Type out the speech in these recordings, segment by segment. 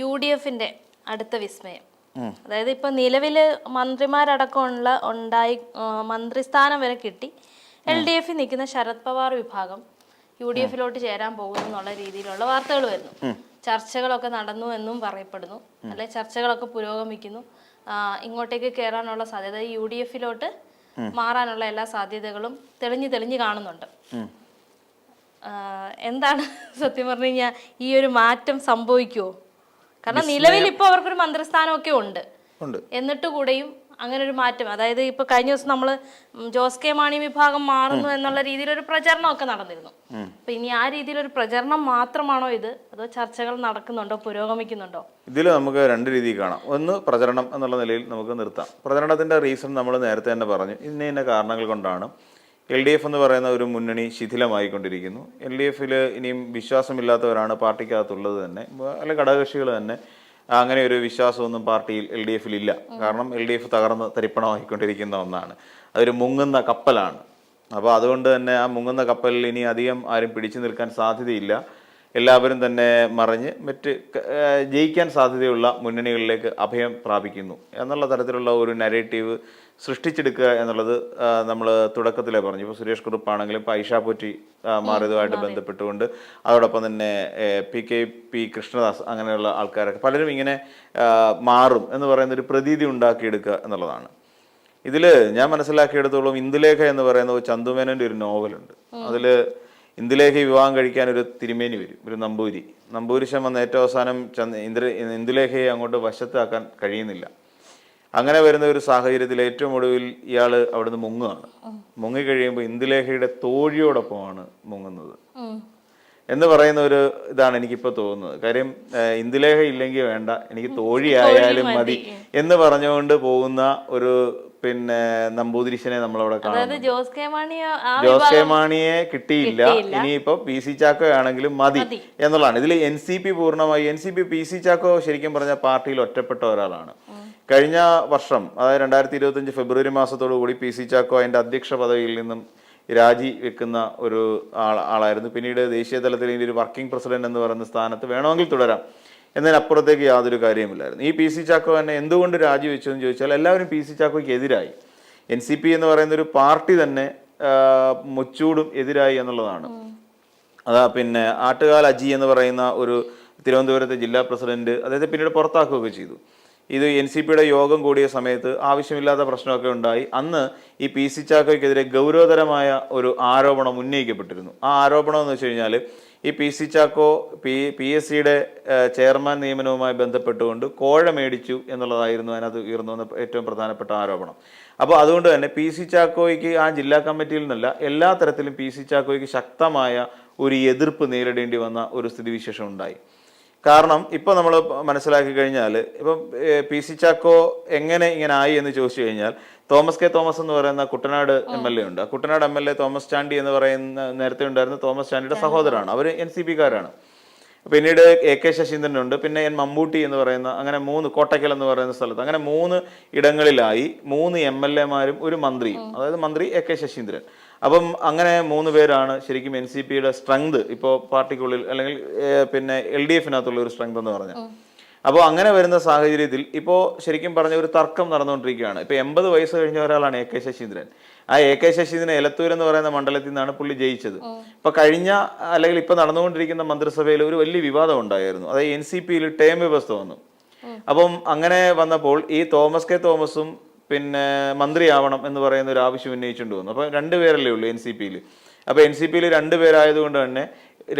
U D എഫിന്റെ അടുത്ത വിസ്മയം. അതായത് ഇപ്പൊ നിലവിൽ മന്ത്രിമാരടക്കമുള്ള ഉണ്ടായി മന്ത്രിസ്ഥാനം വരെ കിട്ടി. എൽ ഡി എഫിൽ നിൽക്കുന്ന ശരത് പവാർ വിഭാഗം യു ഡി എഫിലോട്ട് ചേരാൻ പോകുന്നു എന്നുള്ള രീതിയിലുള്ള വാർത്തകൾ വരുന്നു. ചർച്ചകളൊക്കെ നടന്നു എന്നും പറയപ്പെടുന്നു. അല്ലെ ചർച്ചകളൊക്കെ പുരോഗമിക്കുന്നു. ഇങ്ങോട്ടേക്ക് കയറാനുള്ള സാധ്യത യു ഡി എഫിലോട്ട് മാറാനുള്ള എല്ലാ സാധ്യതകളും തെളിഞ്ഞു തെളിഞ്ഞു കാണുന്നുണ്ട്. എന്താണ് സത്യം പറഞ്ഞു കഴിഞ്ഞാൽ ഈ ഒരു മാറ്റം സംഭവിക്കുമോ കാരണം നിലവിൽ ഇപ്പൊ അവർക്കൊരു മന്ത്രിസ്ഥാനമൊക്കെ ഉണ്ട്. ഉണ്ട്. എന്നിട്ട് കൂടെയും അങ്ങനെ ഒരു മാറ്റം. അതായത് ഇപ്പൊ കഴിഞ്ഞ ദിവസം നമ്മൾ ജോസ് കെ മാണി വിഭാഗം മാറുന്നു എന്നുള്ള രീതിയിൽ ഒരു പ്രചരണമൊക്കെ നടന്നിരുന്നു. അപ്പൊ ഇനി ആ രീതിയിൽ ഒരു പ്രചരണം മാത്രമാണോ ഇത്? അതോ ചർച്ചകൾ നടക്കുന്നുണ്ടോ? പുരോഗമിക്കുന്നുണ്ടോ? ഇതിൽ നമുക്ക് രണ്ട് രീതിയിൽ കാണാം. ഒന്ന് പ്രചരണം എന്നുള്ള നിലയിൽ നമുക്ക് നിർത്താം. പ്രചരണത്തിന്റെ റീസൺ നമ്മൾ നേരത്തെ തന്നെ പറഞ്ഞു. ഇന്ന ഇന്ന കാരണങ്ങൾ കൊണ്ടാണ്. എൽ ഡി എഫ് എന്ന് പറയുന്ന ഒരു മുന്നണി ശിഥിലമായിക്കൊണ്ടിരിക്കുന്നു. എൽ ഡി എഫിൽ ഇനിയും വിശ്വാസമില്ലാത്തവരാണ് പാർട്ടിക്കകത്തുള്ളത് തന്നെ. അല്ലെങ്കിൽ ഘടകകക്ഷികൾ തന്നെ അങ്ങനെ ഒരു വിശ്വാസമൊന്നും പാർട്ടിയിൽ എൽ ഡി എഫിൽ ഇല്ല കാരണം എൽ ഡി എഫ് തകർന്ന് തരിപ്പണമായിക്കൊണ്ടിരിക്കുന്ന ഒന്നാണ്. അതൊരു മുങ്ങുന്ന കപ്പലാണ്. അപ്പോൾ അതുകൊണ്ട് തന്നെ ആ മുങ്ങുന്ന കപ്പലിൽ ഇനി അധികം ആരും പിടിച്ചു നിൽക്കാൻ സാധ്യതയില്ല. എല്ലാവരും തന്നെ മറിഞ്ഞ് മറ്റ് ജയിക്കാൻ സാധ്യതയുള്ള മുന്നണികളിലേക്ക് അഭയം പ്രാപിക്കുന്നു. എന്നുള്ള തരത്തിലുള്ള ഒരു നരേറ്റീവ് സൃഷ്ടിച്ചെടുക്കുക എന്നുള്ളത് നമ്മൾ തുടക്കത്തിലേ പറഞ്ഞു. ഇപ്പോൾ സുരേഷ് കുറുപ്പാണെങ്കിലും ഇപ്പോൾ ഐഷാ പോറ്റി മാറിയതുമായിട്ട് ബന്ധപ്പെട്ടുകൊണ്ട് അതോടൊപ്പം തന്നെ പി കെ പി കൃഷ്ണദാസ് അങ്ങനെയുള്ള ആൾക്കാരൊക്കെ പലരും ഇങ്ങനെ മാറും എന്ന് പറയുന്ന ഒരു പ്രതീതി ഉണ്ടാക്കിയെടുക്കുക എന്നുള്ളതാണ്. ഇതിൽ ഞാൻ മനസ്സിലാക്കിയെടുത്തോളം ഇന്ദുലേഖ എന്ന് പറയുന്ന ഒരു ചന്തുമേനന്റെ ഒരു നോവലുണ്ട്. അതിൽ ഇന്ദുലേഖ വിവാഹം കഴിക്കാൻ ഒരു തിരുമേനി വരും ഒരു നമ്പൂരി. നമ്പൂരിശം വന്ന ഏറ്റവും അവസാനം ചന്ദ് ഇന്ദ്ര ഇന്ദുലേഖയെ അങ്ങോട്ട് വശത്താക്കാൻ കഴിയുന്നില്ല. അങ്ങനെ വരുന്ന ഒരു സാഹചര്യത്തിൽ ഏറ്റവും ഒടുവിൽ ഇയാൾ അവിടുന്ന് മുങ്ങുകയാണ്. മുങ്ങി കഴിയുമ്പോൾ ഇന്ദുലേഖയുടെ തോഴിയോടൊപ്പമാണ് മുങ്ങുന്നത്. എന്ന് പറയുന്ന ഒരു ഇതാണ് എനിക്കിപ്പോൾ തോന്നുന്നത്. കാര്യം ഇന്ദുലേഖ ഇല്ലെങ്കിൽ വേണ്ട എനിക്ക് തോഴിയായാലും മതി. എന്ന് പറഞ്ഞുകൊണ്ട് പോകുന്ന ഒരു പിന്നെ നമ്പൂതിരിശനെ നമ്മളവിടെ കാണും ജോസ് കെ മാണി ആ ജോസ് കെ മാണിയെ കിട്ടിയില്ല. ഇനിയിപ്പോ പി സി ചാക്കോ ആണെങ്കിലും മതി. എന്നുള്ളതാണ്. ഇതിൽ എൻ സി പി പൂർണമായി N C P P C Chacko ശരിക്കും പറഞ്ഞ പാർട്ടിയിൽ ഒറ്റപ്പെട്ട ഒരാളാണ്. കഴിഞ്ഞ വർഷം അതായത് രണ്ടായിരത്തി ഇരുപത്തഞ്ച് ഫെബ്രുവരി മാസത്തോടു കൂടി പി സി ചാക്കോ അതിന്റെ അധ്യക്ഷ പദവിയിൽ നിന്നും രാജി വെക്കുന്ന ഒരു ആളായിരുന്നു. പിന്നീട് ദേശീയ തലത്തിൽ ഇതിന്റെ ഒരു വർക്കിംഗ് പ്രസിഡന്റ് എന്ന് പറയുന്ന സ്ഥാനത്ത് വേണമെങ്കിൽ തുടരാം. എന്നതിനപ്പുറത്തേക്ക് യാതൊരു കാര്യമില്ലായിരുന്നു ഈ പി സി ചാക്കോ തന്നെ എന്തുകൊണ്ട് രാജിവെച്ചു എന്ന് ചോദിച്ചാൽ എല്ലാവരും പി സി ചാക്കോയ്ക്ക് എതിരായി. എൻ സി പി എന്ന് പറയുന്ന ഒരു പാർട്ടി തന്നെ മുച്ചൂടും എതിരായി എന്നുള്ളതാണ്. അതാ പിന്നെ ആട്ടുകാൽ അജി എന്ന് പറയുന്ന ഒരു തിരുവനന്തപുരത്തെ ജില്ലാ പ്രസിഡന്റ് അദ്ദേഹത്തെ പിന്നീട് പുറത്താക്കുകയൊക്കെ ചെയ്തു. ഇത് എൻ സി പിയുടെ യോഗം കൂടിയ സമയത്ത് ആവശ്യമില്ലാത്ത പ്രശ്നമൊക്കെ ഉണ്ടായി. അന്ന് ഈ പി സി ചാക്കോയ്ക്കെതിരെ ഗൗരവതരമായ ഒരു ആരോപണം ഉന്നയിക്കപ്പെട്ടിരുന്നു. ആ ആരോപണം എന്ന് വെച്ച് കഴിഞ്ഞാൽ ഈ P C Chacko P P S സിയുടെ ചെയർമാൻ നിയമനവുമായി ബന്ധപ്പെട്ടുകൊണ്ട് കോഴ മേടിച്ചു എന്നുള്ളതായിരുന്നു അതിനകത്ത് ഉയർന്നു വന്ന ഏറ്റവും പ്രധാനപ്പെട്ട ആരോപണം. അപ്പോൾ അതുകൊണ്ട് തന്നെ പി സി ചാക്കോയ്ക്ക് ആ ജില്ലാ കമ്മിറ്റിയിൽ നിന്നല്ല എല്ലാ തരത്തിലും പി സി ചാക്കോയ്ക്ക് ശക്തമായ ഒരു എതിർപ്പ് നേരിടേണ്ടി വന്ന ഒരു സ്ഥിതിവിശേഷം ഉണ്ടായി. കാരണം ഇപ്പൊ നമ്മൾ മനസ്സിലാക്കി കഴിഞ്ഞാൽ ഇപ്പം പി സി ചാക്കോ എങ്ങനെ ഇങ്ങനെ ആയി എന്ന് ചോദിച്ചു കഴിഞ്ഞാൽ തോമസ് കെ തോമസ് എന്ന് പറയുന്ന കുട്ടനാട് എം എൽ എ ഉണ്ട്. ആ Kuttanad M L A Thomas Chandy എന്ന് പറയുന്ന നേരത്തെ ഉണ്ടായിരുന്ന തോമസ് ചാണ്ടിയുടെ സഹോദരനാണ് അവർ എൻ സി പിക്കാരാണ്. പിന്നീട് എ കെ ശശീന്ദ്രനുണ്ട് പിന്നെ എൻ മമ്മൂട്ടി എന്ന് പറയുന്ന അങ്ങനെ മൂന്ന് കോട്ടയ്ക്കൽ എന്ന് പറയുന്ന സ്ഥലത്ത്. അങ്ങനെ മൂന്ന് ഇടങ്ങളിലായി മൂന്ന് എം എൽ എമാരും ഒരു മന്ത്രിയും. അതായത് മന്ത്രി എ കെ ശശീന്ദ്രൻ. അപ്പം അങ്ങനെ മൂന്ന് പേരാണ് ശരിക്കും എൻ സി പിയുടെ സ്ട്രെങ്ത് ഇപ്പോൾ പാർട്ടിക്കുള്ളിൽ അല്ലെങ്കിൽ പിന്നെ എൽ ഡി എഫിനകത്തുള്ള ഒരു സ്ട്രെങ്ത് എന്ന് പറഞ്ഞാൽ. അപ്പോൾ അങ്ങനെ വരുന്ന സാഹചര്യത്തിൽ ഇപ്പോൾ ശരിക്കും പറഞ്ഞ ഒരു തർക്കം നടന്നുകൊണ്ടിരിക്കുകയാണ്. ഇപ്പോൾ എൺപത് വയസ്സ് കഴിഞ്ഞ ഒരാളാണ് എ കെ ശശീന്ദ്രൻ. ആ എ കെ ശശീന്ദ്രൻ എലത്തൂർ എന്ന് പറയുന്ന മണ്ഡലത്തിൽ നിന്നാണ് പുള്ളി ജയിച്ചത്. ഇപ്പൊ കഴിഞ്ഞ അല്ലെങ്കിൽ ഇപ്പൊ നടന്നുകൊണ്ടിരിക്കുന്ന മന്ത്രിസഭയിൽ ഒരു വലിയ വിവാദം ഉണ്ടായിരുന്നു. അതായത് എൻ സി പിയിൽ ടേം വ്യവസ്ഥ വന്നു. അപ്പം അങ്ങനെ വന്നപ്പോൾ ഈ തോമസ് കെ തോമസും പിന്നെ മന്ത്രിയാവണം എന്ന് പറയുന്ന ഒരു ആവശ്യം ഉന്നയിച്ചുകൊണ്ട് വന്നു. അപ്പൊ രണ്ടുപേരല്ലേ ഉള്ളൂ എൻ സി പിയിൽ. അപ്പൊ എൻ സി പിയിൽ രണ്ടുപേരായതുകൊണ്ട് തന്നെ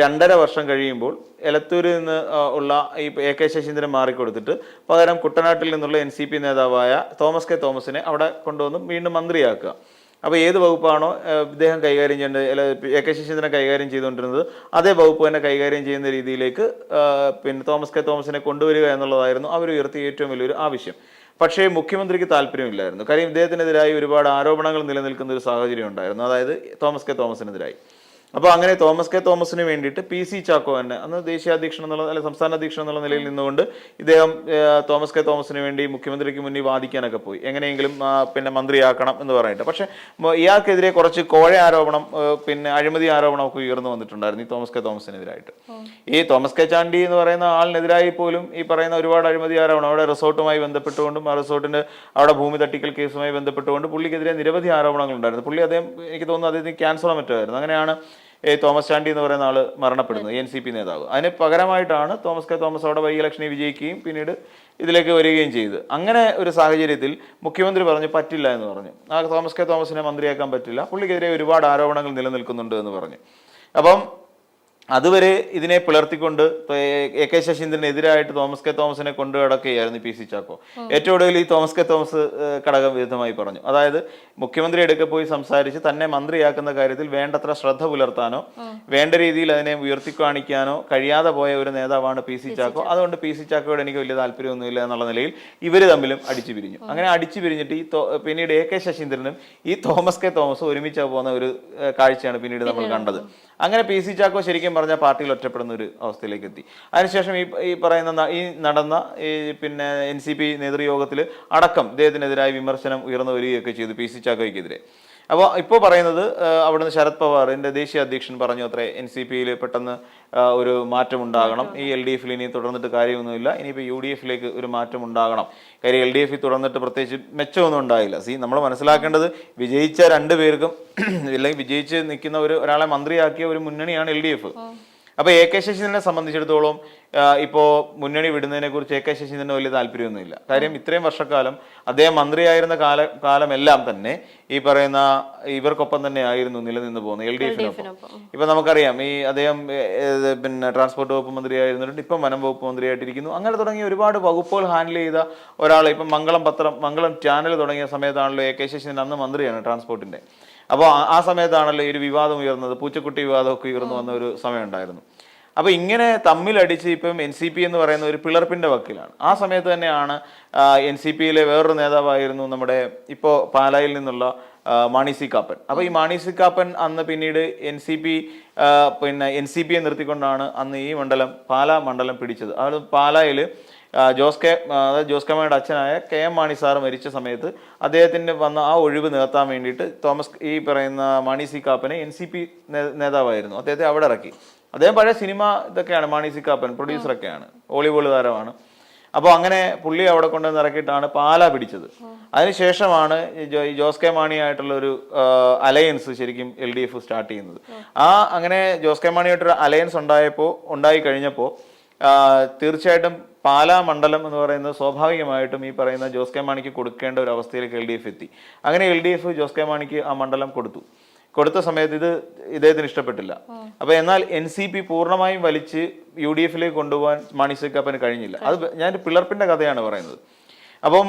രണ്ടര വർഷം കഴിയുമ്പോൾ എലത്തൂരിൽ നിന്ന് ഉള്ള ഈ എ കെ ശശീന്ദ്രൻ മാറിക്കൊടുത്തിട്ട് പകരം കുട്ടനാട്ടിൽ നിന്നുള്ള എൻ സി പി നേതാവായ തോമസ് കെ തോമസിനെ അവിടെ കൊണ്ടുവന്ന് വീണ്ടും മന്ത്രിയാക്കുക. അപ്പോൾ ഏത് വകുപ്പാണോ ഇദ്ദേഹം കൈകാര്യം ചെയ്യേണ്ടത് അല്ല, എ കെ ശശീന്ദ്രൻ കൈകാര്യം ചെയ്തുകൊണ്ടിരുന്നത് അതേ വകുപ്പ് തന്നെ കൈകാര്യം ചെയ്യുന്ന രീതിയിലേക്ക് പിന്നെ തോമസ് കെ തോമസിനെ കൊണ്ടുവരിക എന്നുള്ളതായിരുന്നു അവർ ഉയർത്തിയ ഏറ്റവും വലിയൊരു ആവശ്യം. പക്ഷേ മുഖ്യമന്ത്രിക്ക് താല്പര്യമില്ലായിരുന്നു. കാര്യം ഇദ്ദേഹത്തിനെതിരായി ഒരുപാട് ആരോപണങ്ങൾ നിലനിൽക്കുന്ന ഒരു സാഹചര്യം ഉണ്ടായിരുന്നു. അതായത് തോമസ് കെ തോമസിനെതിരായി. അപ്പോൾ അങ്ങനെ തോമസ് കെ തോമസിന് വേണ്ടിയിട്ട് പി സി ചാക്കോ തന്നെ അന്ന് ദേശീയ അധ്യക്ഷൻ എന്നുള്ള അല്ലെങ്കിൽ സംസ്ഥാന അധ്യക്ഷൻ എന്നുള്ള നിലയിൽ നിന്നുകൊണ്ട് ഇദ്ദേഹം തോമസ് കെ തോമസിന് വേണ്ടി മുഖ്യമന്ത്രിക്ക് മുന്നിൽ വാദിക്കാനൊക്കെ പോയി. എങ്ങനെയെങ്കിലും പിന്നെ മന്ത്രിയാക്കണം എന്ന് പറഞ്ഞിട്ട്. പക്ഷെ ഇയാൾക്കെതിരെ കുറച്ച് കോഴ ആരോപണം പിന്നെ അഴിമതി ആരോപണമൊക്കെ ഉയർന്നു വന്നിട്ടുണ്ടായിരുന്നു ഈ തോമസ് കെ തോമസിനെതിരായിട്ട്. ഈ തോമസ് കെ ചാണ്ടി എന്ന് പറയുന്ന ആളിനെതിരായി പോലും ഈ പറയുന്ന ഒരുപാട് അഴിമതി ആരോപണം അവിടെ റിസോർട്ടുമായി ബന്ധപ്പെട്ടുകൊണ്ടും ആ റിസോർട്ടിന്റെ അവിടെ ഭൂമി തട്ടിക്കൽ കേസുമായി ബന്ധപ്പെട്ടുകൊണ്ട് പുള്ളിക്കെതിരെ നിരവധി ആരോപണങ്ങൾ ഉണ്ടായിരുന്നു പുള്ളി അദ്ദേഹം എനിക്ക് തോന്നുന്നു അദ്ദേഹത്തിന് ക്യാൻസറോ മറ്റോ ആയിരുന്നു. അങ്ങനെയാണ് ഈ തോമസ് ചാണ്ടി എന്ന് പറയുന്ന ആൾ മരണപ്പെടുന്നത് എൻ സി പി നേതാവ്. അതിന് പകരമായിട്ടാണ് തോമസ് കെ തോമസ് അവിടെ ബൈ വിജയിക്കുകയും പിന്നീട് ഇതിലേക്ക് വരികയും ചെയ്ത്. അങ്ങനെ ഒരു സാഹചര്യത്തിൽ മുഖ്യമന്ത്രി പറഞ്ഞു പറ്റില്ല എന്ന് പറഞ്ഞു. ആ തോമസ് കെ തോമസിനെ മന്ത്രിയാക്കാൻ പറ്റില്ല. പുള്ളിക്കെതിരെ ഒരുപാട് ആരോപണങ്ങൾ നിലനിൽക്കുന്നുണ്ട് എന്ന് പറഞ്ഞു. അപ്പം അതുവരെ ഇതിനെ പിളർത്തിക്കൊണ്ട് എ കെ ശശീന്ദ്രനെതിരായിട്ട് തോമസ് കെ തോമസിനെ കൊണ്ട് കിടക്കുകയായിരുന്നു പി സി ചാക്കോ. ഏറ്റവും ഒടുവിൽ ഈ തോമസ് കെ തോമസ് ഘടകം വിരുദ്ധമായി പറഞ്ഞു. അതായത് മുഖ്യമന്ത്രി എടുക്കെ പോയി സംസാരിച്ച് തന്നെ മന്ത്രിയാക്കുന്ന കാര്യത്തിൽ വേണ്ടത്ര ശ്രദ്ധ പുലർത്താനോ വേണ്ട രീതിയിൽ അതിനെ ഉയർത്തി കാണിക്കാനോ കഴിയാതെ പോയ ഒരു നേതാവാണ് പി സി ചാക്കോ. അതുകൊണ്ട് പി സി ചാക്കോയോട് എനിക്ക് വലിയ താല്പര്യമൊന്നുമില്ല എന്നുള്ള നിലയിൽ ഇവർ തമ്മിലും അടിച്ചു പിരിഞ്ഞു. അങ്ങനെ അടിച്ചു പിരിഞ്ഞിട്ട് ഈ പിന്നീട് എ കെ ശശീന്ദ്രനും ഈ തോമസ് കെ തോമസും ഒരുമിച്ച് പോകുന്ന ഒരു കാഴ്ചയാണ് പിന്നീട് നമ്മൾ കണ്ടത്. അങ്ങനെ പി സി ചാക്കോ ശരിക്കും പറഞ്ഞാൽ പാർട്ടിയിൽ ഒറ്റപ്പെടുന്ന ഒരു അവസ്ഥയിലേക്ക് എത്തി. അതിനുശേഷം ഈ ഈ പറയുന്ന ഈ നടന്ന ഈ പിന്നെ എൻ സി പി നേതൃയോഗത്തിൽ അടക്കം ഇദ്ദേഹത്തിനെതിരായ വിമർശനം ഉയർന്നു വരികയൊക്കെ ചെയ്തു പി സി ചാക്കോയ്ക്കെതിരെ. അപ്പോൾ ഇപ്പോൾ പറയുന്നത് അവിടുന്ന് ശരത് പവാറിന്റെ ദേശീയ അധ്യക്ഷൻ പറഞ്ഞു അത്രേ എൻ സി പിയിൽ പെട്ടെന്ന് ഒരു മാറ്റം ഉണ്ടാകണം ഈ എൽ ഡി എഫിൽ ഇനി തുടർന്നിട്ട് കാര്യമൊന്നുമില്ല. ഇനിയിപ്പോൾ യു ഡി എഫിലേക്ക് ഒരു മാറ്റം ഉണ്ടാകണം കാര്യം എൽ ഡി എഫിൽ തുടർന്നിട്ട് പ്രത്യേകിച്ച് മെച്ചമൊന്നും ഉണ്ടായില്ല. സി നമ്മൾ മനസ്സിലാക്കേണ്ടത് വിജയിച്ച രണ്ടു പേർക്കും അല്ലെങ്കിൽ വിജയിച്ച് നിൽക്കുന്ന ഒരു ഒരാളെ മന്ത്രിയാക്കിയ ഒരു മുന്നണിയാണ് എൽ ഡി എഫ്. അപ്പൊ എ കെ ശശീന്ദ്രനെ സംബന്ധിച്ചിടത്തോളം ഇപ്പോ മുന്നണി വിടുന്നതിനെ കുറിച്ച് എ കെ ശശീന്ദ്രന് വലിയ താല്പര്യമൊന്നുമില്ല. കാര്യം ഇത്രയും വർഷക്കാലം അദ്ദേഹം മന്ത്രിയായിരുന്ന കാല കാലമെല്ലാം തന്നെ ഈ പറയുന്ന ഇവർക്കൊപ്പം തന്നെ ആയിരുന്നു നിലനിന്ന് പോകുന്നത് എൽ ഡി എഫിനൊപ്പം. ഇപ്പൊ നമുക്കറിയാം ഈ അദ്ദേഹം പിന്നെ ട്രാൻസ്പോർട്ട് വകുപ്പ് മന്ത്രിയായിരുന്നിട്ടുണ്ട് ഇപ്പം വനം വകുപ്പ് മന്ത്രിയായിട്ടിരിക്കുന്നു. അങ്ങനെ തുടങ്ങിയ ഒരുപാട് വകുപ്പുകൾ ഹാൻഡിൽ ചെയ്ത ഒരാൾ ഇപ്പം മംഗളം പത്രം മംഗളം ചാനൽ തുടങ്ങിയ സമയത്താണല്ലോ എ കെ ശശീന്ദ്രൻ അന്ന് മന്ത്രിയാണ് ട്രാൻസ്പോർട്ടിന്റെ അപ്പോൾ ആ സമയത്താണല്ലോ ഈ ഒരു വിവാദം ഉയർന്നത്. പൂച്ചക്കുട്ടി വിവാദമൊക്കെ ഉയർന്നു വന്ന ഒരു സമയം ഉണ്ടായിരുന്നു. അപ്പോൾ ഇങ്ങനെ തമ്മിലടിച്ച് ഇപ്പം എൻ സി പി എന്ന് പറയുന്ന ഒരു പിളർപ്പിന്റെ വക്കിലാണ്. ആ സമയത്ത് തന്നെയാണ് എൻ സി പിയിലെ വേറൊരു നേതാവായിരുന്നു നമ്മുടെ ഇപ്പോൾ പാലായിൽ നിന്നുള്ള മാണി സി കാപ്പൻ. അപ്പോൾ ഈ മാണി സി കാപ്പൻ അന്ന് പിന്നീട് എൻ സി പി പിന്നെ എൻ സി പിയെ നിർത്തിക്കൊണ്ടാണ് അന്ന് ഈ മണ്ഡലം പാല മണ്ഡലം പിടിച്ചത്. അത് പാലായിൽ ജോസ് കെ അതായത് ജോസ് കെമ്മയുടെ അച്ഛനായ കെ എം മാണി സാർ മരിച്ച സമയത്ത് അദ്ദേഹത്തിന് വന്ന ആ ഒഴിവ് നികത്താൻ വേണ്ടിയിട്ട് തോമസ് ഈ പറയുന്ന മാണി സി കാപ്പനെ എൻ സി പി നേതാവായിരുന്നു. അദ്ദേഹത്തെ അവിടെ ഇറക്കി. അദ്ദേഹം പഴയ സിനിമ ഇതൊക്കെയാണ് മാണി സി കാപ്പൻ പ്രൊഡ്യൂസറൊക്കെയാണ്. വോളിബോൾ താരമാണ്. അപ്പോൾ അങ്ങനെ പുള്ളി അവിടെ കൊണ്ടുവന്ന് ഇറക്കിയിട്ടാണ് പാല പിടിച്ചത്. അതിനുശേഷമാണ് ജോസ് കെ മാണിയായിട്ടുള്ള ഒരു അലയൻസ് ശരിക്കും എൽ ഡി എഫ് സ്റ്റാർട്ട് ചെയ്യുന്നത്. ആ അങ്ങനെ ജോസ് കെ മാണിയായിട്ടൊരു അലയൻസ് ഉണ്ടായപ്പോൾ ഉണ്ടായി കഴിഞ്ഞപ്പോൾ തീർച്ചയായിട്ടും പാലാ മണ്ഡലം എന്ന് പറയുന്നത് സ്വാഭാവികമായിട്ടും ഈ പറയുന്ന ജോസ് കെ മാണിക്ക് കൊടുക്കേണ്ട ഒരു അവസ്ഥയിലേക്ക് എൽ ഡി എഫ് എത്തി. അങ്ങനെ L D F Jose K മാണിക്ക് ആ മണ്ഡലം കൊടുത്തു. കൊടുത്ത സമയത്ത് ഇത് ഇദ്ദേഹത്തിന് ഇഷ്ടപ്പെട്ടില്ല. അപ്പൊ എന്നാൽ എൻ സി പി പൂർണമായും വലിച്ച് യു ഡി എഫിലേക്ക് കൊണ്ടുപോകാൻ മാണി സി കാപ്പന് കഴിഞ്ഞില്ല. അത് ഞാൻ പിളർപ്പിന്റെ കഥയാണ് പറയുന്നത്. അപ്പം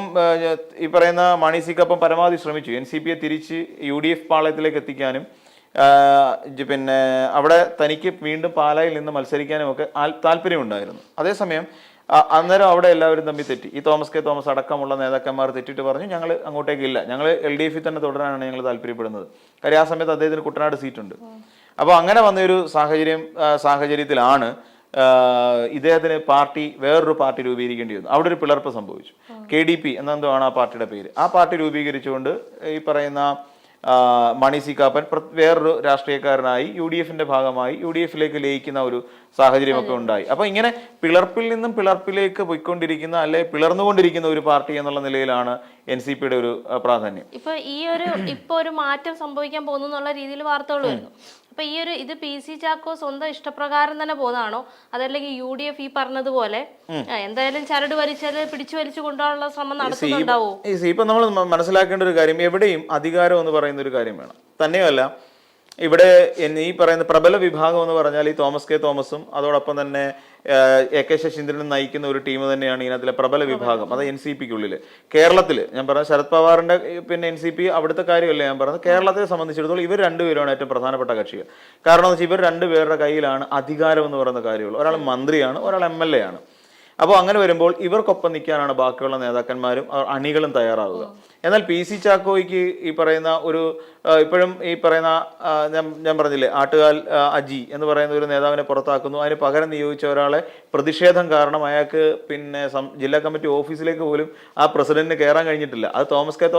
ഈ പറയുന്ന മാണി സി കാപ്പൻ പരമാവധി ശ്രമിച്ചു. എൻ സി പിയെ തിരിച്ച് യു ഡി എഫ് പാളയത്തിലേക്ക് എത്തിക്കാനും പിന്നെ അവിടെ തനിക്ക് വീണ്ടും പാലായിൽ നിന്ന് മത്സരിക്കാനും ഒക്കെ താല്പര്യമുണ്ടായിരുന്നു. അതേസമയം അന്നേരം അവിടെ എല്ലാവരും തമ്മിൽ തെറ്റി. ഈ തോമസ് കെ തോമസ് അടക്കമുള്ള നേതാക്കന്മാർ തെറ്റിട്ട് പറഞ്ഞു ഞങ്ങൾ അങ്ങോട്ടേക്കില്ല ഞങ്ങൾ എൽ ഡി എഫിൽ തന്നെ തുടരാനാണ് ഞങ്ങൾ താല്പര്യപ്പെടുന്നത്. കാര്യം ആ സമയത്ത് അദ്ദേഹത്തിന് കുട്ടനാട് സീറ്റുണ്ട്. അപ്പോൾ അങ്ങനെ വന്നൊരു സാഹചര്യം സാഹചര്യത്തിലാണ് ഇദ്ദേഹത്തിന് പാർട്ടി വേറൊരു പാർട്ടി രൂപീകരിക്കേണ്ടി വന്നു അവിടെ ഒരു പിളർപ്പ് സംഭവിച്ചു. കെ ഡി പി എന്നെന്തോ ആണ് ആ പാർട്ടിയുടെ പേര്? ആ പാർട്ടി രൂപീകരിച്ചുകൊണ്ട് ഈ പറയുന്ന മണി സി കാപ്പൻ വേറൊരു രാഷ്ട്രീയക്കാരനായി യു ഡി എഫിന്റെ ഭാഗമായി യു ഡി എഫിലേക്ക് ലയിക്കുന്ന ഒരു സാഹചര്യമൊക്കെ ഉണ്ടായി. അപ്പൊ ഇങ്ങനെ പിളർപ്പിൽ നിന്നും പിളർപ്പിലേക്ക് പോയിക്കൊണ്ടിരിക്കുന്ന അല്ലെ പിളർന്നുകൊണ്ടിരിക്കുന്ന ഒരു പാർട്ടി എന്നുള്ള നിലയിലാണ് എൻ സി പിയുടെ ഒരു പ്രാധാന്യം. ഇപ്പൊ ഈ ഒരു ഇപ്പൊ ഒരു മാറ്റം സംഭവിക്കാൻ പോകുന്നു എന്നുള്ള രീതിയിൽ വാർത്തകൾ വരുന്നു. അപ്പൊ ഈ ഒരു ഇത് പി സി ചാക്കോ സ്വന്തം ഇഷ്ടപ്രകാരം തന്നെ പോകുന്നതാണോ അതല്ലെങ്കിൽ യു ഡി എഫ് ഈ പറഞ്ഞതുപോലെ എന്തായാലും ചരട് വലിച്ചാൽ പിടിച്ചു വലിച്ചു കൊണ്ടുപോകാനുള്ള ശ്രമം നടത്തുന്നുണ്ടാവോ ഇപ്പൊ നമ്മൾ മനസ്സിലാക്കേണ്ട ഒരു കാര്യം എവിടെയും അധികാരം എന്ന് പറയുന്ന ഒരു കാര്യം വേണം. തന്നെയല്ല ഇവിടെ ഈ പറയുന്ന പ്രബല വിഭാഗം എന്ന് പറഞ്ഞാൽ ഈ തോമസ് കെ തോമസും അതോടൊപ്പം തന്നെ എ കെ ശശീന്ദ്രൻ നയിക്കുന്ന ഒരു ടീം തന്നെയാണ് ഇതിനകത്തിലെ പ്രബല വിഭാഗം. അത് എൻ സി പിക്കുള്ളിൽ കേരളത്തിൽ ഞാൻ പറഞ്ഞ ശരത് പവാറിന്റെ പിന്നെ എൻ സി പി അവിടുത്തെ കാര്യമല്ല ഞാൻ പറഞ്ഞത്? കേരളത്തെ സംബന്ധിച്ചിടത്തോളം ഇവർ രണ്ടുപേരാണ് ഏറ്റവും പ്രധാനപ്പെട്ട കക്ഷികൾ. കാരണം എന്ന് വെച്ചാൽ ഇവർ രണ്ടുപേരുടെ കയ്യിലാണ് അധികാരം എന്ന് പറയുന്ന കാര്യമുള്ളൂ. ഒരാൾ മന്ത്രിയാണ് ഒരാൾ എം എൽ എ ആണ്. അപ്പോൾ അങ്ങനെ വരുമ്പോൾ ഇവർക്കൊപ്പം നിൽക്കാനാണ് ബാക്കിയുള്ള നേതാക്കന്മാരും അണികളും തയ്യാറാവുക. എന്നാൽ പി സി ചാക്കോയ്ക്ക് ഈ പറയുന്ന ഒരു ഇപ്പോഴും ഈ പറയുന്ന ഞാൻ ഞാൻ പറഞ്ഞില്ലേ ആട്ടുകാൽ അജി എന്ന് പറയുന്ന ഒരു നേതാവിനെ പുറത്താക്കുന്നു. അതിന് പകരം നിയോഗിച്ച ഒരാളെ പ്രതിഷേധം കാരണം അയാൾക്ക് പിന്നെ ജില്ലാ കമ്മിറ്റി ഓഫീസിലേക്ക് പോലും ആ പ്രസിഡന്റിന് കയറാൻ കഴിഞ്ഞിട്ടില്ല. അത് തോമസ് കെ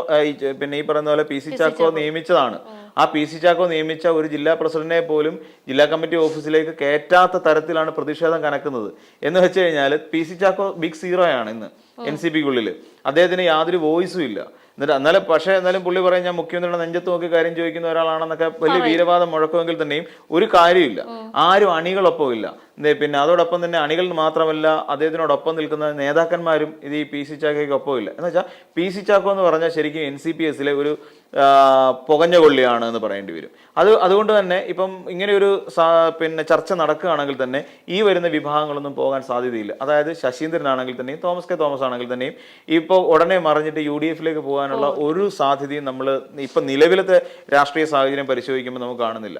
പിന്നെ ഈ പറയുന്ന പോലെ പി സി ചാക്കോ നിയമിച്ചതാണ്. ആ പി സി ചാക്കോ നിയമിച്ച ഒരു ജില്ലാ പ്രസിഡന്റിനെ പോലും ജില്ലാ കമ്മിറ്റി ഓഫീസിലേക്ക് കയറ്റാത്ത തരത്തിലാണ് പ്രതിഷേധം കനക്കുന്നത്. എന്ന് വെച്ച് കഴിഞ്ഞാൽ P C Chacko big zero ആണ് ഇന്ന് എൻ സി പിക്കുള്ളിൽ അദ്ദേഹത്തിന് യാതൊരു വോയിസും ഇല്ല. എന്നിട്ട് എന്നാലും പക്ഷേ എന്നാലും പുള്ളി പറയും ഞാൻ മുഖ്യമന്ത്രിയുടെ നെഞ്ചത്ത് നോക്കി കാര്യം ചോദിക്കുന്ന ഒരാളാണെന്നൊക്കെ വലിയ വീരവാദം മുഴക്കുമെങ്കിൽ തന്നെയും ഒരു കാര്യമില്ല ആരും അണികളൊപ്പം ഇല്ല ദേ പിന്നെ അതോടൊപ്പം തന്നെ അണികൾ മാത്രമല്ല അദ്ദേഹത്തിനോടൊപ്പം നിൽക്കുന്ന നേതാക്കന്മാരും ഇത് ഈ പി സി ചാക്കോയ്ക്ക് ഒപ്പമില്ല. എന്ന് വെച്ചാൽ പി സി ചാക്കോ എന്ന് പറഞ്ഞാൽ ശരിക്കും എൻ സി പി എസിലെ ഒരു പുകഞ്ഞ കൊള്ളിയാണ് എന്ന് പറയേണ്ടി വരും. അത് അതുകൊണ്ട് തന്നെ ഇപ്പം ഇങ്ങനെ ഒരു പിന്നെ ചർച്ച നടക്കുകയാണെങ്കിൽ തന്നെ ഈ വരുന്ന വിഭാഗങ്ങളൊന്നും പോകാൻ സാധ്യതയില്ല. അതായത് ശശീന്ദ്രൻ ആണെങ്കിൽ തന്നെയും തോമസ് കെ തോമസ് ആണെങ്കിൽ തന്നെയും ഇപ്പോൾ ഉടനെ മറിഞ്ഞിട്ട് യു ഡി എഫിലേക്ക് പോകാനുള്ള ഒരു സാധ്യതയും നമ്മൾ ഇപ്പം നിലവിലത്തെ രാഷ്ട്രീയ സാഹചര്യം പരിശോധിക്കുമ്പോൾ നമുക്ക് കാണുന്നില്ല.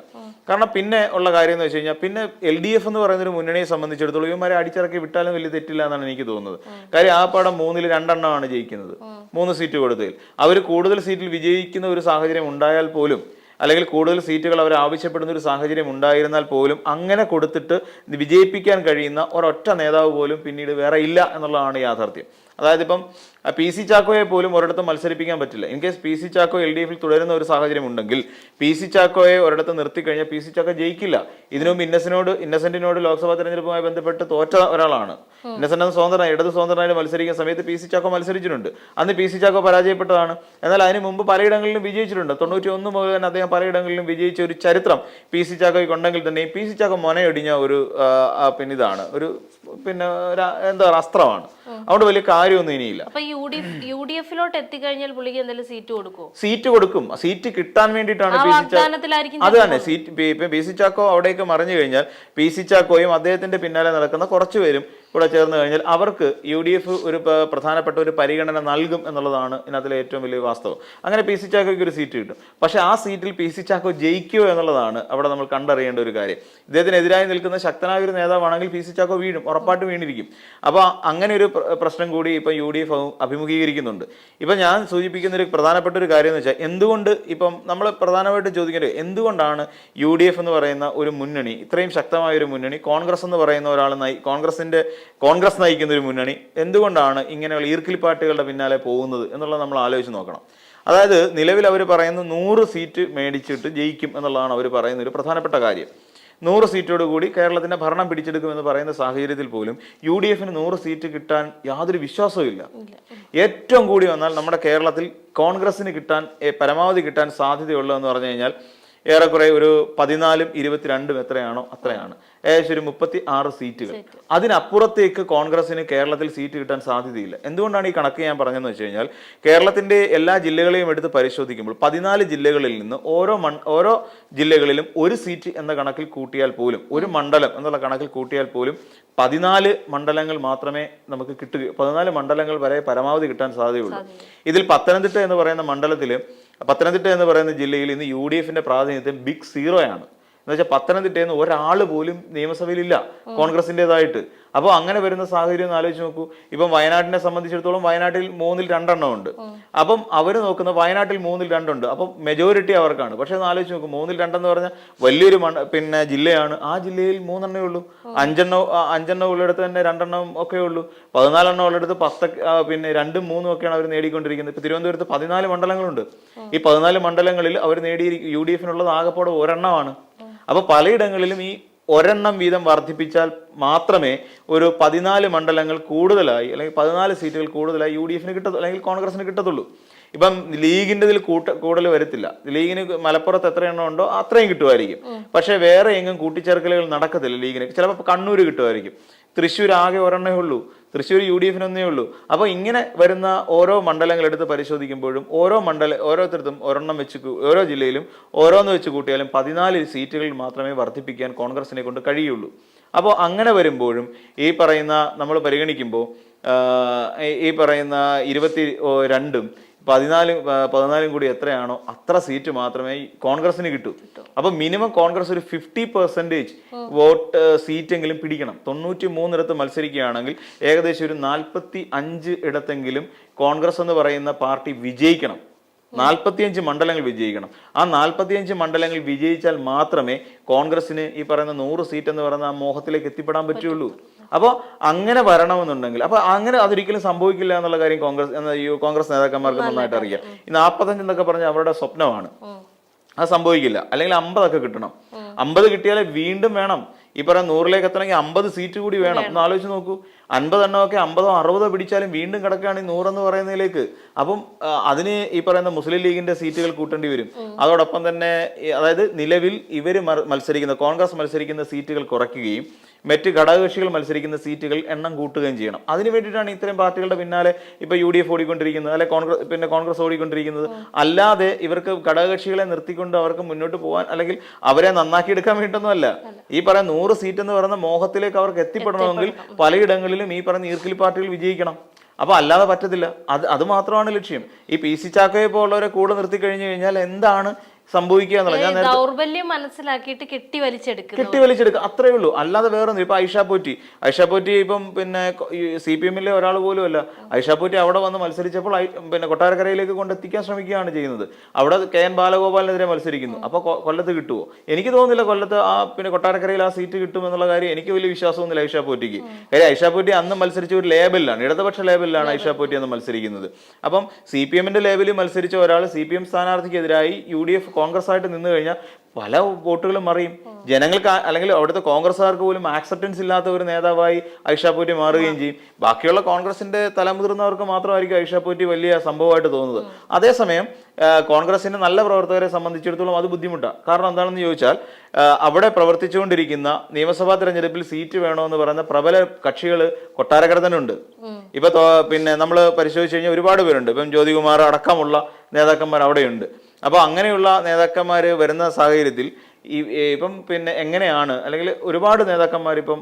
കാരണം പിന്നെ ഉള്ള കാര്യം എന്ന് വെച്ച് കഴിഞ്ഞാൽ പിന്നെ എൽ ഡി എഫ് എന്ന് പറയുന്ന ഒരു മുന്നണിയെ സംബന്ധിച്ചിടത്തോളം ഇവന്മാരെ അടിച്ചിറക്കി വിട്ടാലും വലിയ തെറ്റില്ല എന്നാണ് എനിക്ക് തോന്നുന്നത്. കാര്യം ആ പടം മൂന്നിൽ രണ്ടെണ്ണമാണ് ജയിക്കുന്നത്. മൂന്ന് സീറ്റ് കൊടുത്തതിൽ. അവർ കൂടുതൽ സീറ്റിൽ വിജയിക്കുന്ന ഒരു സാഹചര്യം ഉണ്ടായാൽ പോലും അല്ലെങ്കിൽ കൂടുതൽ സീറ്റുകൾ അവർ ആവശ്യപ്പെടുന്ന ഒരു സാഹചര്യം ഉണ്ടായിരുന്നാൽ പോലും അങ്ങനെ കൊടുത്തിട്ട് വിജയിപ്പിക്കാൻ കഴിയുന്ന ഒരൊറ്റ നേതാവ് പോലും പിന്നീട് വേറെ ഇല്ല എന്നുള്ളതാണ് യാഥാർത്ഥ്യം. അതായത് ഇപ്പം പി സി ചാക്കോയെ പോലും ഒരിടത്തും മത്സരിപ്പിക്കാൻ പറ്റില്ല. In case P C Chacko L D എഫിൽ തുടരുന്ന ഒരു സാഹചര്യം ഉണ്ടെങ്കിൽ പി സി ചാക്കോയെ ഒരിടത്ത് നിർത്തി കഴിഞ്ഞാൽ പി സി ചാക്കോ ജയിക്കില്ല. ഇതിനു മുമ്പ് ഇന്നസെന്റിനോട് ഇന്നസെന്റിനോട് ലോക്സഭാ തെരഞ്ഞെടുപ്പുമായി ബന്ധപ്പെട്ട് തോറ്റ ഒരാളാണ്. ഇന്നസെന്റ് എന്ന സ്വതന്ത്രനായി ഇടത് സ്വതന്ത്രനായി മത്സരിക്കുന്ന സമയത്ത് പി സി ചാക്കോ മത്സരിച്ചിട്ടുണ്ട്. അന്ന് പി സി ചാക്കോ പരാജയപ്പെട്ടതാണ്. എന്നാൽ അതിന് മുമ്പ് പലയിടങ്ങളിലും വിജയിച്ചിട്ടുണ്ട്. തൊണ്ണൂറ്റി ഒന്ന് മുതൽ തന്നെ അദ്ദേഹം പലയിടങ്ങളിലും വിജയിച്ച ഒരു ചരിത്രം പി സി ചാക്കോയ്ക്ക് ഉണ്ടെങ്കിൽ തന്നെ പി സി ചാക്കോ മൊനയൊടിഞ്ഞ ഒരു പിന്നെ ഇതാണ് ഒരു പിന്നെ ഒരു എന്താ പറയുക അസ്ത്രമാണ്. അതുകൊണ്ട് വലിയ കാര്യമൊന്നും ഇനിയില്ല. യു ഡി എഫിലോട്ട് എത്തിക്കഴിഞ്ഞാൽ പുള്ളിക്ക് എന്തെങ്കിലും സീറ്റ് കൊടുക്കുമോ സീറ്റ് കൊടുക്കും. സീറ്റ് കിട്ടാൻ വേണ്ടിയിട്ടാണ് അത് തന്നെ. സീറ്റ് പി- സി ചാക്കോ അവിടേക്ക് മറിഞ്ഞു കഴിഞ്ഞാൽ പി സി ചാക്കോയും അദ്ദേഹത്തിന്റെ പിന്നാലെ നടക്കുന്ന കുറച്ചു പേരും കൂടെ ചേർന്ന് കഴിഞ്ഞാൽ അവർക്ക് യു ഡി എഫ് ഒരു പ്രധാനപ്പെട്ട ഒരു പരിഗണന നൽകും എന്നുള്ളതാണ് ഇതിനകത്തിലെ ഏറ്റവും വലിയ വാസ്തവം. അങ്ങനെ പി സി ചാക്കോയ്ക്ക് ഒരു സീറ്റ് കിട്ടും. പക്ഷേ ആ സീറ്റിൽ പി സി ചാക്കോ ജയിക്കുമോ എന്നുള്ളതാണ് അവിടെ നമ്മൾ കണ്ടറിയേണ്ട ഒരു കാര്യം. ഇദ്ദേഹത്തിനെതിരായി നിൽക്കുന്ന ശക്തനായ ഒരു നേതാവാണെങ്കിൽ പി സി ചാക്കോ വീഴും ഉറപ്പായിട്ട് വീണിരിക്കും. അപ്പോൾ അങ്ങനെ ഒരു പ്രശ്നം കൂടി ഇപ്പം യു ഡി എഫ് അഭിമുഖീകരിക്കുന്നുണ്ട്. ഇപ്പം ഞാൻ സൂചിപ്പിക്കുന്ന ഒരു പ്രധാനപ്പെട്ട ഒരു കാര്യം എന്ന് വെച്ചാൽ എന്തുകൊണ്ട് ഇപ്പം നമ്മൾ പ്രധാനമായിട്ട് ചോദിക്കേണ്ടത് എന്തുകൊണ്ടാണ് യു ഡി എഫ് എന്ന് പറയുന്ന ഒരു മുന്നണി ഇത്രയും ശക്തമായ ഒരു മുന്നണി കോൺഗ്രസ് എന്ന് പറയുന്ന ഒരാൾ നയി കോൺഗ്രസിന്റെ കോൺഗ്രസ് നയിക്കുന്ന ഒരു മുന്നണി എന്തുകൊണ്ടാണ് ഇങ്ങനെയുള്ള ഈർക്കിൽ പാർട്ടികളുടെ പിന്നാലെ പോകുന്നത് എന്നുള്ളത് നമ്മൾ ആലോചിച്ച് നോക്കണം. അതായത് നിലവിൽ അവർ പറയുന്ന നൂറ് സീറ്റ് മേടിച്ചിട്ട് ജയിക്കും എന്നുള്ളതാണ് അവർ പറയുന്ന ഒരു പ്രധാനപ്പെട്ട കാര്യം. നൂറ് സീറ്റോട് കൂടി കേരളത്തിന്റെ ഭരണം പിടിച്ചെടുക്കുമെന്ന് പറയുന്ന സാഹചര്യത്തിൽ പോലും യു ഡി എഫിന് നൂറ് സീറ്റ് കിട്ടാൻ യാതൊരു വിശ്വാസവും ഇല്ല. ഏറ്റവും കൂടി വന്നാൽ നമ്മുടെ കേരളത്തിൽ കോൺഗ്രസിന് കിട്ടാൻ പരമാവധി കിട്ടാൻ സാധ്യതയുള്ളതെന്ന് പറഞ്ഞു കഴിഞ്ഞാൽ ഏറെക്കുറെ ഒരു പതിനാലും ഇരുപത്തിരണ്ടും എത്രയാണോ അത്രയാണ്. ഏകദേശം ഒരു മുപ്പത്തി ആറ് സീറ്റുകൾ അതിനപ്പുറത്തേക്ക് കോൺഗ്രസിന് കേരളത്തിൽ സീറ്റ് കിട്ടാൻ സാധ്യതയില്ല. എന്തുകൊണ്ടാണ് ഈ കണക്ക് ഞാൻ പറഞ്ഞതെന്ന് വെച്ച് കഴിഞ്ഞാൽ കേരളത്തിന്റെ എല്ലാ ജില്ലകളെയും എടുത്ത് പരിശോധിക്കുമ്പോൾ പതിനാല് ജില്ലകളിൽ നിന്ന് ഓരോ മൺ ഓരോ ജില്ലകളിലും ഒരു സീറ്റ് എന്ന കണക്കിൽ കൂട്ടിയാൽ പോലും ഒരു മണ്ഡലം എന്നുള്ള കണക്കിൽ കൂട്ടിയാൽ പോലും പതിനാല് മണ്ഡലങ്ങൾ മാത്രമേ നമുക്ക് കിട്ടുക പതിനാല് മണ്ഡലങ്ങൾ വരെ പരമാവധി കിട്ടാൻ സാധ്യതയുള്ളൂ. ഇതിൽ പത്തനംതിട്ട എന്ന് പറയുന്ന മണ്ഡലത്തിൽ പത്തനംതിട്ട എന്ന് പറയുന്ന ജില്ലയിൽ ഇന്ന് യു ഡി എഫിന്റെ പ്രാതിനിധ്യം ബിഗ് സീറോയാണ്. എന്ന് വെച്ചാൽ പത്തനംതിട്ടയിൽ നിന്ന് ഒരാൾ പോലും നിയമസഭയിലില്ല കോൺഗ്രസിന്റെതായിട്ട് അപ്പോൾ അങ്ങനെ വരുന്ന സാഹചര്യം ഒന്ന് ആലോചിച്ച് നോക്കൂ. ഇപ്പം വയനാട്ടിനെ സംബന്ധിച്ചിടത്തോളം വയനാട്ടിൽ മൂന്നിൽ രണ്ടെണ്ണം ഉണ്ട് അപ്പം അവർ നോക്കുന്ന വയനാട്ടിൽ മൂന്നിൽ രണ്ടുണ്ട്. അപ്പം മെജോറിറ്റി അവർക്കാണ്. പക്ഷെ ഒന്ന് ആലോചിച്ച് നോക്കും മൂന്നിൽ രണ്ടെന്ന് പറഞ്ഞാൽ വലിയൊരു മണ്ഡ പിന്നെ ജില്ലയാണ്. ആ ജില്ലയിൽ മൂന്നെണ്ണേ ഉള്ളൂ. അഞ്ചെണ്ണം അഞ്ചെണ്ണം ഉള്ളിടത്ത് തന്നെ രണ്ടെണ്ണം ഒക്കെ ഉള്ളൂ. പതിനാലെണ്ണം ഉള്ളിടത്ത് പത്ത് പിന്നെ രണ്ടും മൂന്നും ഒക്കെയാണ് അവർ നേടിക്കൊണ്ടിരിക്കുന്നത്. ഇപ്പം തിരുവനന്തപുരത്ത് പതിനാല് മണ്ഡലങ്ങളുണ്ട്. ഈ പതിനാല് മണ്ഡലങ്ങളിൽ അവർ നേടി യു ഡി എഫിനുള്ളത് ആകെപ്പോടെ ഒരെണ്ണമാണ്. അപ്പൊ പലയിടങ്ങളിലും ഈ ഒരെണ്ണം വീതം വർദ്ധിപ്പിച്ചാൽ മാത്രമേ ഒരു പതിനാല് മണ്ഡലങ്ങൾ കൂടുതലായി അല്ലെങ്കിൽ പതിനാല് സീറ്റുകൾ കൂടുതലായി യു ഡി എഫിന് കിട്ടത്തുള്ളൂ അല്ലെങ്കിൽ കോൺഗ്രസിന് കിട്ടത്തുള്ളൂ. ഇപ്പം ലീഗിന്റെ ഇതിൽ കൂട്ട കൂടുതൽ വരത്തില്ല. ലീഗിന് മലപ്പുറത്ത് എത്ര എണ്ണം ഉണ്ടോ അത്രയും കിട്ടുമായിരിക്കും. പക്ഷേ വേറെ എങ്ങും കൂട്ടിച്ചേർക്കലുകൾ നടക്കത്തില്ല ലീഗിന്. ചിലപ്പോൾ കണ്ണൂർ കിട്ടുമായിരിക്കും. തൃശ്ശൂർ ആകെ ഒരെണ്ണേ ഉള്ളൂ. തൃശ്ശൂർ യു ഡി എഫിനൊന്നേ ഉള്ളൂ. അപ്പോൾ ഇങ്ങനെ വരുന്ന ഓരോ മണ്ഡലങ്ങൾ എടുത്ത് പരിശോധിക്കുമ്പോഴും ഓരോ മണ്ഡല ഓരോരുത്തർക്കും ഒരെണ്ണം വെച്ച് ഓരോ ജില്ലയിലും ഓരോന്ന് വെച്ച് കൂട്ടിയാലും പതിനാല് സീറ്റുകളിൽ മാത്രമേ വർദ്ധിപ്പിക്കാൻ കോൺഗ്രസിനെ കൊണ്ട് കഴിയുള്ളൂ. അപ്പോൾ അങ്ങനെ വരുമ്പോഴും ഈ പറയുന്ന നമ്മൾ പരിഗണിക്കുമ്പോൾ ഈ പറയുന്ന ഇരുപത്തി രണ്ടും പതിനാലും പതിനാലും കൂടി എത്രയാണോ അത്ര സീറ്റ് മാത്രമേ കോൺഗ്രസിന് കിട്ടൂ. അപ്പൊ മിനിമം കോൺഗ്രസ് ഒരു ഫിഫ്റ്റി പെർസെന്റേജ് വോട്ട് സീറ്റെങ്കിലും പിടിക്കണം. തൊണ്ണൂറ്റി മൂന്നിടത്ത് മത്സരിക്കുകയാണെങ്കിൽ ഏകദേശം ഒരു നാൽപ്പത്തി അഞ്ച് ഇടത്തെങ്കിലും കോൺഗ്രസ് എന്ന് പറയുന്ന പാർട്ടി വിജയിക്കണം. നാൽപ്പത്തിയഞ്ച് മണ്ഡലങ്ങൾ വിജയിക്കണം. ആ നാൽപ്പത്തിയഞ്ച് മണ്ഡലങ്ങൾ വിജയിച്ചാൽ മാത്രമേ കോൺഗ്രസിന് ഈ പറയുന്ന നൂറ് സീറ്റ് എന്ന് പറയുന്ന ആ മോഹത്തിലേക്ക് എത്തിപ്പെടാൻ പറ്റുള്ളൂ. അപ്പോൾ അങ്ങനെ വരണമെന്നുണ്ടെങ്കിൽ അപ്പോൾ അങ്ങനെ അതൊരിക്കലും സംഭവിക്കില്ല എന്നുള്ള കാര്യം കോൺഗ്രസ് എന്ന ഈ കോൺഗ്രസ് നേതാക്കന്മാർക്ക് നന്നായിട്ട് അറിയാം. ഈ നാൽപ്പത്തഞ്ച് എന്നൊക്കെ പറഞ്ഞ അവരുടെ സ്വപ്നമാണ്. അത് സംഭവിക്കില്ല. അല്ലെങ്കിൽ അമ്പതൊക്കെ കിട്ടണം. അമ്പത് കിട്ടിയാലേ വീണ്ടും വേണം. ഈ പറയുന്ന നൂറിലേക്ക് എത്തണമെങ്കിൽ അമ്പത് സീറ്റ് കൂടി വേണം. ഒന്ന് ആലോചിച്ച് നോക്കൂ. അൻപതെണ്ണമൊക്കെ അമ്പതോ അറുപതോ പിടിച്ചാലും വീണ്ടും കിടക്കുകയാണ് ഈ നൂറെന്ന് പറയുന്നതിലേക്ക്. അപ്പം അതിന് ഈ പറയുന്ന മുസ്ലിം ലീഗിന്റെ സീറ്റുകൾ കൂട്ടേണ്ടി വരും. അതോടൊപ്പം തന്നെ അതായത് നിലവിൽ ഇവർ മത്സരിക്കുന്ന കോൺഗ്രസ് മത്സരിക്കുന്ന സീറ്റുകൾ കുറയ്ക്കുകയും മറ്റ് ഘടകകക്ഷികൾ മത്സരിക്കുന്ന സീറ്റുകൾ എണ്ണം കൂട്ടുകയും ചെയ്യണം. അതിന് വേണ്ടിയിട്ടാണ് ഇത്രയും പാർട്ടികളുടെ പിന്നാലെ ഇപ്പൊ യു ഡി എഫ് ഓടിക്കൊണ്ടിരിക്കുന്നത് അല്ലെ കോൺഗ്രസ് പിന്നെ കോൺഗ്രസ് ഓടിക്കൊണ്ടിരിക്കുന്നത്. അല്ലാതെ ഇവർക്ക് ഘടകകക്ഷികളെ നിർത്തിക്കൊണ്ട് അവർക്ക് മുന്നോട്ട് പോകാൻ അല്ലെങ്കിൽ അവരെ നന്നാക്കി എടുക്കാൻ വേണ്ടിയിട്ടൊന്നുമല്ല. ഈ പറയുന്ന നൂറ് സീറ്റ് എന്ന് പറയുന്ന മോഹത്തിലേക്ക് അവർക്ക് എത്തിപ്പെടണമെങ്കിൽ പലയിടങ്ങളിലും ഈ പറഞ്ഞ ഈർക്കിലി പാർട്ടികൾ വിജയിക്കണം. അപ്പൊ അല്ലാതെ പറ്റത്തില്ല. അത് അത് മാത്രമാണ് ലക്ഷ്യം. ഈ പി സി ചാക്കയെ പോലുള്ളവരെ കൂടെ നിർത്തി കഴിഞ്ഞു കഴിഞ്ഞാൽ എന്താണ് സംഭവിക്കുക എന്നുള്ളത് ഞാൻ ദൗർബല്യം മനസ്സിലാക്കിയിട്ട് കെട്ടി വലിച്ചെടുക്കുന്നു. കെട്ടി വലിച്ചെടുക്കുക അത്രേ ഉള്ളൂ. അല്ലാതെ വേറെ വേറൊന്നും ഇപ്പൊ ഐഷാ പോറ്റി ഐഷാ പോറ്റി ഇപ്പം പിന്നെ സി പി എമ്മിലെ ഒരാൾ പോലും അല്ല. ഐഷ പോറ്റി അവിടെ വന്ന് മത്സരിച്ചപ്പോൾ പിന്നെ കൊട്ടാരക്കരയിലേക്ക് കൊണ്ടെത്തിക്കാൻ ശ്രമിക്കുകയാണ് ചെയ്യുന്നത്. അവിടെ കെ എൻ ബാലഗോപാലിനെതിരെ മത്സരിക്കുന്നു. അപ്പൊ കൊല്ലത്ത് കിട്ടുമോ എനിക്ക് തോന്നുന്നില്ല കൊല്ലത്ത് ആ പിന്നെ കൊട്ടാരക്കരയിൽ ആ സീറ്റ് കിട്ടും എന്നുള്ള കാര്യം എനിക്ക് വലിയ വിശ്വാസമൊന്നുമില്ല ഐഷാ പോറ്റിക്ക്. കാര്യം ഐഷ പോറ്റി അന്ന് മത്സരിച്ച ഒരു ലേബലിലാണ്. ഇടതുപക്ഷ ലേബലിലാണ് ഐഷാ പോറ്റി അന്ന് മത്സരിക്കുന്നത്. അപ്പം സി പി എമ്മിന്റെ ലേബലിൽ മത്സരിച്ച ഒരാൾ സി പി എം സ്ഥാനാർത്ഥിക്കെതിരായി യു ഡി എഫ് കോൺഗ്രസ് ആയിട്ട് നിന്ന് കഴിഞ്ഞാൽ പല വോട്ടുകളും മറിയും. ജനങ്ങൾക്ക് അല്ലെങ്കിൽ അവിടുത്തെ കോൺഗ്രസ്സുകാർക്ക് പോലും ആക്സെപ്റ്റൻസ് ഇല്ലാത്ത ഒരു നേതാവായി ഐഷാപൂറ്റി മാറുകയും ചെയ്യും. ബാക്കിയുള്ള കോൺഗ്രസിന്റെ തലമുതിർന്നവർക്ക് മാത്രമായിരിക്കും ഐഷാപൂറ്റി വലിയ സംഭവമായിട്ട് തോന്നുന്നത്. അതേസമയം കോൺഗ്രസിന്റെ നല്ല പ്രവർത്തകരെ സംബന്ധിച്ചിടത്തോളം അത് ബുദ്ധിമുട്ടാണ് കാരണം എന്താണെന്ന് ചോദിച്ചാൽ അവിടെ പ്രവർത്തിച്ചുകൊണ്ടിരിക്കുന്ന നിയമസഭാ തെരഞ്ഞെടുപ്പിൽ സീറ്റ് വേണമെന്ന് പറയുന്ന പ്രബല കക്ഷികൾ കൊട്ടാരക്കര തന്നെ ഉണ്ട്. ഇപ്പൊ പിന്നെ നമ്മൾ പരിശോധിച്ചു കഴിഞ്ഞാൽ ഒരുപാട് പേരുണ്ട്. ഇപ്പം ജ്യോതികുമാർ അടക്കമുള്ള നേതാക്കന്മാർ അവിടെയുണ്ട്. അപ്പോൾ അങ്ങനെയുള്ള നേതാക്കന്മാർ വരുന്ന സാഹചര്യത്തിൽ ഈ ഇപ്പം പിന്നെ എങ്ങനെയാണ് അല്ലെങ്കിൽ ഒരുപാട് നേതാക്കന്മാർ ഇപ്പം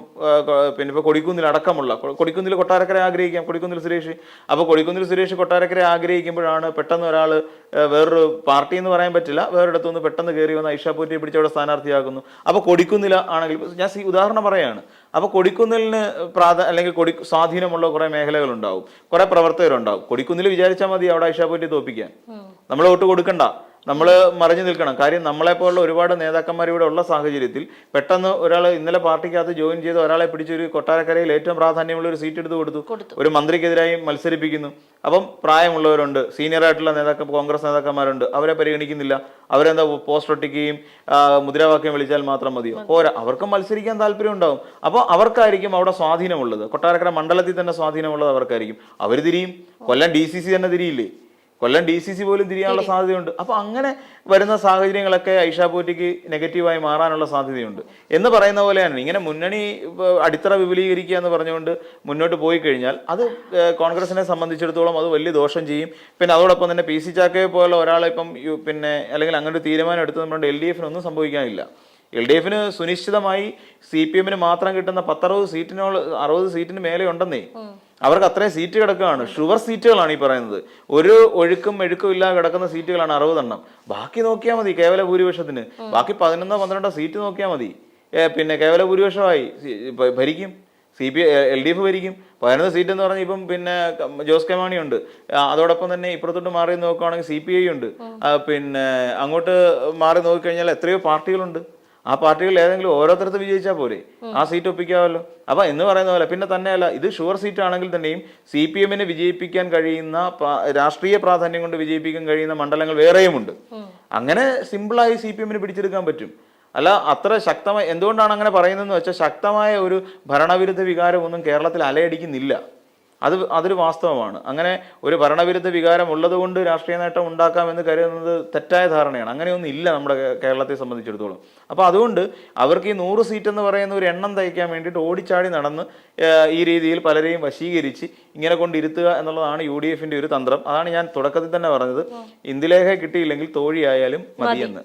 പിന്നെ ഇപ്പോൾ കൊടിക്കുന്നിൽ അടക്കമുള്ള കൊടിക്കുന്നിൽ കൊട്ടാരക്കര ആഗ്രഹിക്കാം കൊടിക്കുന്നിൽ സുരേഷ്. അപ്പോൾ കൊടിക്കുന്നിൽ സുരേഷ് കൊട്ടാരക്കര ആഗ്രഹിക്കുമ്പോഴാണ് പെട്ടെന്ന് ഒരാൾ വേറൊരു പാർട്ടി എന്ന് പറയാൻ പറ്റില്ല വേറൊരിടത്തു നിന്ന് പെട്ടെന്ന് കയറി വന്ന് ഐഷാപൂറ്റിയെ പിടിച്ച് അവിടെ സ്ഥാനാർത്ഥിയാക്കുന്നു. അപ്പോൾ കൊടിക്കുന്നില ആണെങ്കിൽ ഞാൻ സി- ഉദാഹരണം പറയാണ്. അപ്പോൾ കൊടിക്കുന്നിലിന് പ്രാധ അല്ലെങ്കിൽ കൊടി സ്വാധീനമുള്ള കുറേ മേഖലകളുണ്ടാവും കുറേ പ്രവർത്തകരുണ്ടാവും. കൊടിക്കുന്നിൽ വിചാരിച്ചാൽ മതി അവിടെ ഐഷാപൂറ്റി പോറ്റി തോപ്പിക്കാൻ നമ്മൾ വോട്ട് കൊടുക്കണ്ട. നമ്മൾ മറിഞ്ഞു നിൽക്കണം. കാര്യം നമ്മളെപ്പോലുള്ള ഒരുപാട് നേതാക്കന്മാർ ഇവിടെ ഉള്ള സാഹചര്യത്തിൽ പെട്ടെന്ന് ഒരാൾ ഇന്നലെ പാർട്ടിക്കകത്ത് ജോയിൻ ചെയ്ത് ഒരാളെ പിടിച്ചൊരു കൊട്ടാരക്കരയിൽ ഏറ്റവും പ്രാധാന്യമുള്ള ഒരു സീറ്റ് എടുത്ത് കൊടുത്തു. ഒരു മന്ത്രിക്കെതിരായി മത്സരിപ്പിക്കുന്നു. അപ്പം പ്രായമുള്ളവരുണ്ട് സീനിയർ ആയിട്ടുള്ള നേതാക്ക കോൺഗ്രസ് നേതാക്കന്മാരുണ്ട്. അവരെ പരിഗണിക്കുന്നില്ല. അവരെന്താ പോസ്റ്റ് ഒട്ടിക്കുകയും മുദ്രാവാക്യം വിളിച്ചാൽ മാത്രം മതിയോ? പോരാ. അവർക്കും മത്സരിക്കാൻ താല്പര്യം ഉണ്ടാവും. അപ്പോൾ അവർക്കായിരിക്കും അവിടെ സ്വാധീനമുള്ളത്. കൊട്ടാരക്കര മണ്ഡലത്തിൽ തന്നെ സ്വാധീനമുള്ളത് അവർക്കായിരിക്കും. അവർ തിരിയും. കൊല്ലം ഡി സി സി തന്നെ തിരിയില്ലേ? കൊല്ലം ഡി സി സി പോലും തിരിയാനുള്ള സാധ്യതയുണ്ട്. അപ്പൊ അങ്ങനെ വരുന്ന സാഹചര്യങ്ങളൊക്കെ ഐഷാ പോറ്റിക്ക് നെഗറ്റീവായി മാറാനുള്ള സാധ്യതയുണ്ട്. എന്ന് പറയുന്ന പോലെയാണ്. ഇങ്ങനെ മുന്നണി അടിത്തറ വിപുലീകരിക്കുക എന്ന് പറഞ്ഞുകൊണ്ട് മുന്നോട്ട് പോയി കഴിഞ്ഞാൽ അത് കോൺഗ്രസിനെ സംബന്ധിച്ചിടത്തോളം അത് വലിയ ദോഷം ചെയ്യും. പിന്നെ അതോടൊപ്പം തന്നെ പി സി ചാക്കയെ പോലുള്ള ഒരാളെ ഇപ്പം പിന്നെ അല്ലെങ്കിൽ അങ്ങനെ ഒരു തീരുമാനം എടുത്തു നമ്മുടെ എൽ ഡി എഫിനൊന്നും സംഭവിക്കാനില്ല. എൽ ഡി എഫിന് സുനിശ്ചിതമായി സി പി എമ്മിന് മാത്രം കിട്ടുന്ന പത്തറുപത് സീറ്റിനോ അറുപത് സീറ്റിന് മേലെ ഉണ്ടെന്നേ അവർക്ക് അത്രയും സീറ്റ് കിടക്കുകയാണ്. ഷുവർ സീറ്റുകളാണ് ഈ പറയുന്നത്. ഒരു ഒഴുക്കും മെഴുക്കും ഇല്ലാതെ കിടക്കുന്ന സീറ്റുകളാണ് അറുപതെണ്ണം. ബാക്കി നോക്കിയാൽ മതി കേവല ഭൂരിപക്ഷത്തിന്. ബാക്കി പതിനൊന്നോ പന്ത്രണ്ടോ സീറ്റ് നോക്കിയാൽ മതി. പിന്നെ കേവല ഭൂരിപക്ഷമായി. ഭരിക്കും. C P L D F ഭരിക്കും. പതിനൊന്ന് സീറ്റ് എന്ന് പറഞ്ഞാൽ ഇപ്പം പിന്നെ ജോസ് കെ മാണി ഉണ്ട് അതോടൊപ്പം തന്നെ ഇപ്പുറത്തോട്ട് മാറി നോക്കുകയാണെങ്കിൽ സി പി ഐ ഉണ്ട്. പിന്നെ അങ്ങോട്ട് മാറി നോക്കിക്കഴിഞ്ഞാൽ എത്രയോ പാർട്ടികളുണ്ട്. ആ പാർട്ടികളിൽ ഏതെങ്കിലും ഓരോരുത്തരത്ത് വിജയിച്ചാൽ പോലെ ആ സീറ്റ് ഒപ്പിക്കാമല്ലോ. അപ്പൊ എന്ന് പറയുന്ന പോലെ പിന്നെ തന്നെയല്ല ഇത് ഷുവർ സീറ്റ് ആണെങ്കിൽ തന്നെയും സി പി എമ്മിനെ വിജയിപ്പിക്കാൻ കഴിയുന്ന രാഷ്ട്രീയ പ്രാധാന്യം കൊണ്ട് വിജയിപ്പിക്കാൻ കഴിയുന്ന മണ്ഡലങ്ങൾ വേറെയുമുണ്ട്. അങ്ങനെ സിമ്പിളായി സി പി എമ്മിന് പിടിച്ചെടുക്കാൻ പറ്റും. അല്ല അത്ര ശക്തമായി എന്തുകൊണ്ടാണ് അങ്ങനെ പറയുന്നതെന്ന് വെച്ചാൽ ശക്തമായ ഒരു ഭരണവിരുദ്ധ വികാരമൊന്നും കേരളത്തിൽ അലയടിക്കുന്നില്ല. അത് അതൊരു വാസ്തവമാണ്. അങ്ങനെ ഒരു ഭരണവിരുദ്ധ വികാരം ഉള്ളതുകൊണ്ട് രാഷ്ട്രീയ നേട്ടം ഉണ്ടാക്കാമെന്ന് കരുതുന്നത് തെറ്റായ ധാരണയാണ്. അങ്ങനെയൊന്നും ഇല്ല നമ്മുടെ കേരളത്തെ സംബന്ധിച്ചിടത്തോളം. അപ്പോൾ അതുകൊണ്ട് അവർക്ക് ഈ നൂറ് സീറ്റ് എന്ന് പറയുന്ന ഒരു എണ്ണം തയ്ക്കാൻ വേണ്ടിയിട്ട് ഓടിച്ചാടി നടന്ന് ഈ രീതിയിൽ പലരെയും വശീകരിച്ച് ഇങ്ങനെ കൊണ്ടിരുത്തുക എന്നുള്ളതാണ് യു ഡി എഫിന്റെ ഒരു തന്ത്രം. അതാണ് ഞാൻ തുടക്കത്തിൽ തന്നെ പറഞ്ഞത്. ഇന്ദുലേഖ കിട്ടിയില്ലെങ്കിൽ തോഴിയായാലും മതിയെന്ന്.